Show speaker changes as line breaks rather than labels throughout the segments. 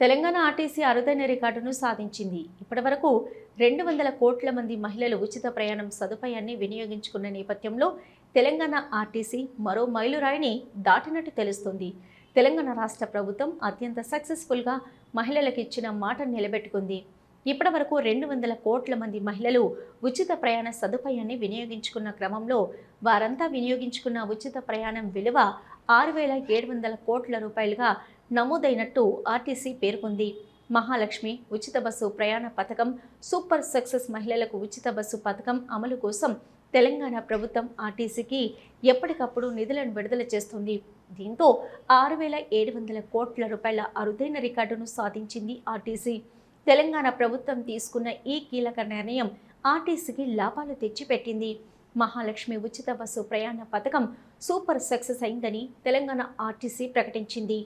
Telangana RTC అరుదైన రికార్డును సాధించింది. ఇప్పటివరకు రెండు వందల కోట్ల మంది మహిళలు ఉచిత ప్రయాణం సదుపాయాన్ని వినియోగించుకున్న నేపథ్యంలో తెలంగాణ ఆర్టీసీ మరో మైలురాయిని దాటినట్టు తెలుస్తుంది. తెలంగాణ రాష్ట్ర ప్రభుత్వం అత్యంత సక్సెస్ఫుల్గా మహిళలకు ఇచ్చిన మాట నిలబెట్టుకుంది. ఇప్పటివరకు రెండు వందల కోట్ల మంది మహిళలు ఉచిత ప్రయాణ సదుపాయాన్ని వినియోగించుకున్న క్రమంలో వారంతా వినియోగించుకున్న ఉచిత ప్రయాణం విలువ ఆరు వేల ఏడు వందల కోట్ల రూపాయలుగా నమోదైనట్టు ఆర్టీసీ పేర్కొంది. మహాలక్ష్మి ఉచిత బస్సు ప్రయాణ పథకం సూపర్ సక్సెస్ మహిళలకు ఉచిత బస్సు పథకం అమలు కోసం తెలంగాణ ప్రభుత్వం ఆర్టీసీకి ఎప్పటికప్పుడు నిధులను విడుదల చేస్తుంది. దీంతో ఆరు వేల ఏడు వందల కోట్ల రూపాయల అరుదైన రికార్డును సాధించింది ఆర్టీసీ. తెలంగాణ ప్రభుత్వం తీసుకున్న ఈ కీలక నిర్ణయం ఆర్టీసీకి లాభాలు తెచ్చిపెట్టింది. మహాలక్ష్మి ఉచిత బస్సు ప్రయాణ పథకం సూపర్ సక్సెస్ అయిందని తెలంగాణ ఆర్టీసీ ప్రకటించింది.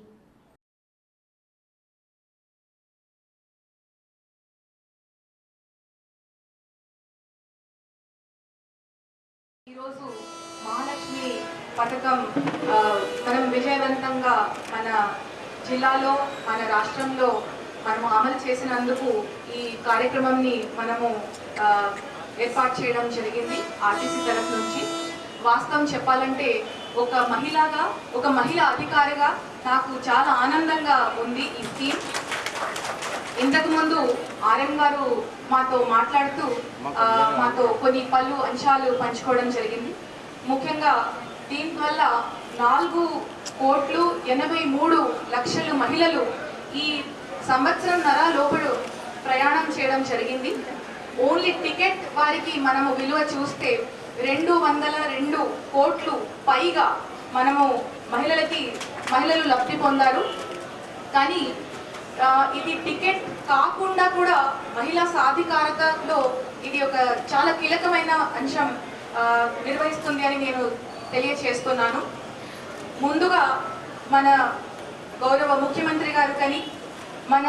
ఈరోజు మహాలక్ష్మి పథకం మనం విజయవంతంగా మన జిల్లాలో మన రాష్ట్రంలో మనము అమలు చేసినందుకు ఈ కార్యక్రమంని మనము ఏర్పాటు చేయడం జరిగింది ఆర్టీసీ తరఫు నుంచి. వాస్తవం చెప్పాలంటే ఒక మహిళగా ఒక మహిళ అధికారిగా నాకు చాలా ఆనందంగా ఉంది ఈ స్కీమ్. ఇంతకు ముందు ఆర్ఎం గారు మాతో మాట్లాడుతూ మాతో కొన్ని పలు అంశాలు పంచుకోవడం జరిగింది. ముఖ్యంగా దీనివల్ల నాలుగు కోట్లు ఎనభై మూడు లక్షల మహిళలు ఈ సంవత్సరం నర లోపల ప్రయాణం చేయడం జరిగింది. ఓన్లీ టికెట్ వారికి మనము విలువ చూస్తే రెండు వందల రెండు కోట్లు పైగా మనము మహిళలకి మహిళలు లబ్ధి పొందారు. కానీ ఇది టికెట్ కాకుండా కూడా మహిళా సాధికారతలో ఇది ఒక చాలా కీలకమైన అంశం నిర్వహిస్తుంది అని నేను తెలియచేస్తున్నాను. ముందుగా మన గౌరవ ముఖ్యమంత్రి గారు కానీ మన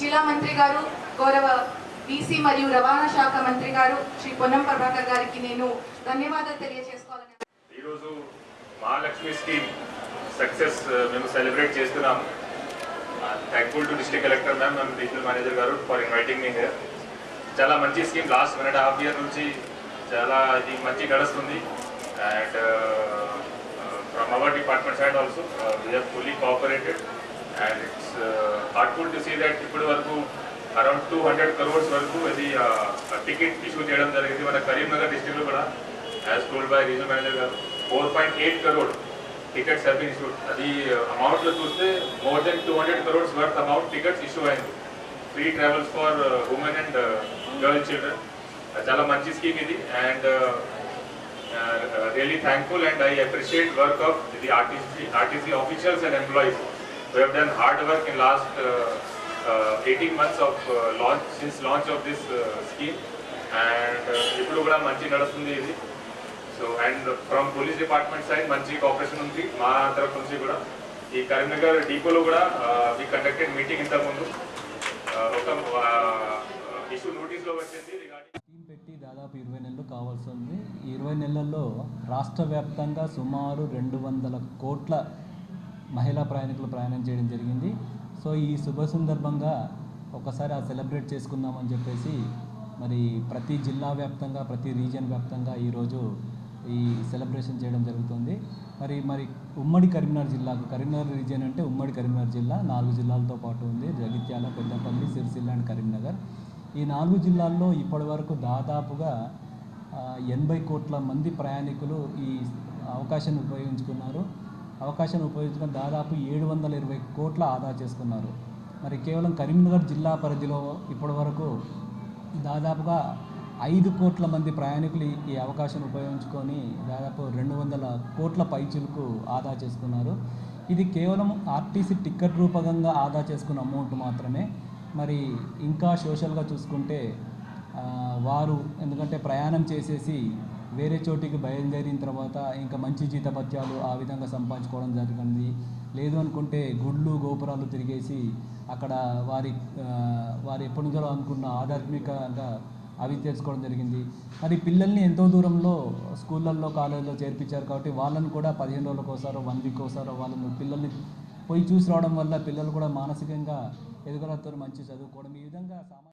జిల్లా మంత్రి గారు గౌరవ బీసీ మరియు రవాణా శాఖ మంత్రి గారు శ్రీ పొన్నం ప్రభాకర్ గారికి నేను ధన్యవాదాలు తెలియజేసుకోవాలని
ఈరోజు మహాలక్ష్మి స్కీమ్ సక్సెస్ మేము సెలబ్రేట్ చేస్తున్నాము thankful to district collector ma'am and regional manager గారు ఫర్ ఇన్వైటింగ్ మీ హియర్ చాలా మంచి scheme last one and half year నుంచి చాలా ఇది మంచి గడుస్తుంది. And from our department side also we fully cooperated and it's heartful to see that ఇప్పటి వరకు అరౌండ్ టూ హండ్రెడ్ క్రోర్స్ వరకు ఇది టికెట్ ఇష్యూ చేయడం జరిగింది మన కరీంనగర్ డిస్టిక్లో కూడా as told by regional manager గారు four point eight crore tickets have been issued అది uh, అమౌంట్లో చూస్తే more than two hundred crores worth amount tickets issue అయింది. Free travels for women and girl children చాలా మంచి స్కీమ్ ఇది. And really thankful and I appreciate work of the RTC RTC officials and employees who have done hard work in last uh, uh, 18 months of uh, launch since launch of this uh, scheme. And uh, ఇప్పుడు కూడా మంచి నడుస్తుంది ఇది. So and from police department side మంచి cooperation ఉంది. మా తరఫు నుంచి కూడా. ఈ కరీంనగర్ డిపోలో కూడా వి కండక్టెడ్ మీటింగ్ ఇంతకుముందు ఒక ఇష్యూ నోటీస్లో వచ్చింది
పెట్టి దాదాపు ఇరవై నెలలు కావాల్సి ఉంది. ఈ ఇరవై నెలల్లో రాష్ట్ర వ్యాప్తంగా సుమారు రెండు వందల కోట్ల మహిళా ప్రయాణికులు ప్రయాణం చేయడం జరిగింది. సో ఈ శుభ సందర్భంగా ఒకసారి ఆ సెలబ్రేట్ చేసుకుందామని చెప్పేసి మరి ప్రతి జిల్లా వ్యాప్తంగా ప్రతి రీజన్ వ్యాప్తంగా ఈరోజు ఈ సెలబ్రేషన్ చేయడం జరుగుతుంది. మరి మరి ఉమ్మడి కరీంనగర్ జిల్లాకు కరీంనగర్ రీజియన్ అంటే ఉమ్మడి కరీంనగర్ జిల్లా నాలుగు జిల్లాలతో పాటు ఉంది. జగిత్యాల పెద్దపల్లి సిరిసిల్ల అండ్ కరీంనగర్. ఈ నాలుగు జిల్లాల్లో ఇప్పటివరకు దాదాపుగా ఎనభై కోట్ల మంది ప్రయాణికులు ఈ అవకాశాన్ని ఉపయోగించుకున్నారు. అవకాశాన్ని ఉపయోగించుకుని దాదాపు ఏడు వందల ఇరవై కోట్ల ఆదా చేసుకున్నారు. మరి కేవలం కరీంనగర్ జిల్లా పరిధిలో ఇప్పటివరకు దాదాపుగా ఐదు కోట్ల మంది ప్రయాణికులు ఈ- అవకాశం ఉపయోగించుకొని దాదాపు రెండు వందల కోట్ల పైచులకు ఆదా చేసుకున్నారు. ఇది కేవలం ఆర్టీసీ టికెట్ రూపకంగా ఆదా చేసుకున్న అమౌంట్ మాత్రమే. మరి ఇంకా సోషల్గా చూసుకుంటే వారు ఎందుకంటే ప్రయాణం చేసేసి వేరే చోటికి బయలుదేరిన తర్వాత ఇంకా మంచి జీతపత్యాలు ఆ విధంగా సంపాదించుకోవడం జరిగింది. లేదు అనుకుంటే గుళ్ళు గోపురాలు తిరిగేసి అక్కడ వారి వారు ఎప్పటి నుంచో అనుకున్న ఆధ్యాత్మికంగా అవి తెలుసుకోవడం జరిగింది. మరి పిల్లల్ని ఎంతో దూరంలో స్కూళ్ళల్లో కాలేజీలో చేర్పించారు కాబట్టి వాళ్ళని కూడా పదిహేను రోజులకు ఒకసారో వన్ వీక్ ఒకసారో వాళ్ళని పిల్లల్ని పోయి చూసి రావడం వల్ల పిల్లలు కూడా మానసికంగా ఎదుగుదలతో మంచి చదువుకోవడం. ఈ విధంగా